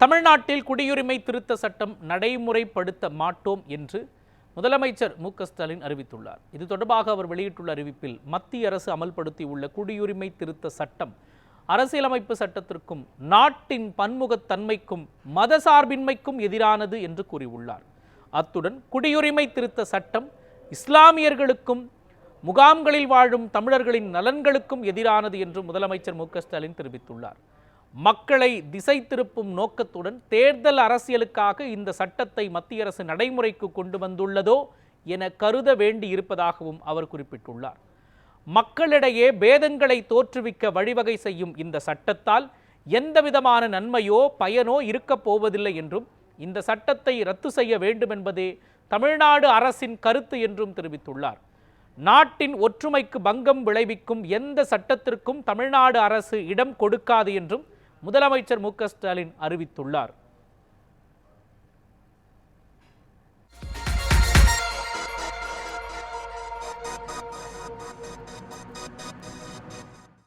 தமிழ்நாட்டில் குடியுரிமை திருத்த சட்டம் நடைமுறைப்படுத்த மாட்டோம் என்று முதலமைச்சர் மு க ஸ்டாலின் அறிவித்துள்ளார். இது தொடர்பாக அவர் வெளியிட்டுள்ள அறிவிப்பில் மத்திய அரசு அமல்படுத்தியுள்ள குடியுரிமை திருத்த சட்டம் அரசியலமைப்பு சட்டத்திற்கும் நாட்டின் பன்முகத்தன்மைக்கும் மதசார்பின்மைக்கும் எதிரானது என்று கூறியுள்ளார். அத்துடன் குடியுரிமை திருத்த சட்டம் இஸ்லாமியர்களுக்கும் முகாம்களில் வாழும் தமிழர்களின் நலன்களுக்கும் எதிரானது என்று முதலமைச்சர் மு க ஸ்டாலின் தெரிவித்துள்ளார். மக்களை திசை திருப்பும் நோக்கத்துடன் தேர்தல் அரசியலுக்காக இந்த சட்டத்தை மத்திய அரசு நடைமுறைக்கு கொண்டு வந்துள்ளதோ என கருத வேண்டி இருப்பதாகவும் அவர் குறிப்பிட்டுள்ளார். மக்களிடையே பேதங்களை தோற்றுவிக்க வழிவகை செய்யும் இந்த சட்டத்தால் எந்தவிதமான நன்மையோ பயனோ இருக்கப் போவதில்லை என்றும் இந்த சட்டத்தை ரத்து செய்ய வேண்டும் என்பதே தமிழ்நாடு அரசின் கருத்து என்றும் தெரிவித்துள்ளார். நாட்டின் ஒற்றுமைக்கு பங்கம் விளைவிக்கும் எந்த சட்டத்திற்கும் தமிழ்நாடு அரசு இடம் கொடுக்காது என்றும் முதலமைச்சர் மு க ஸ்டாலின் அறிவித்துள்ளார்.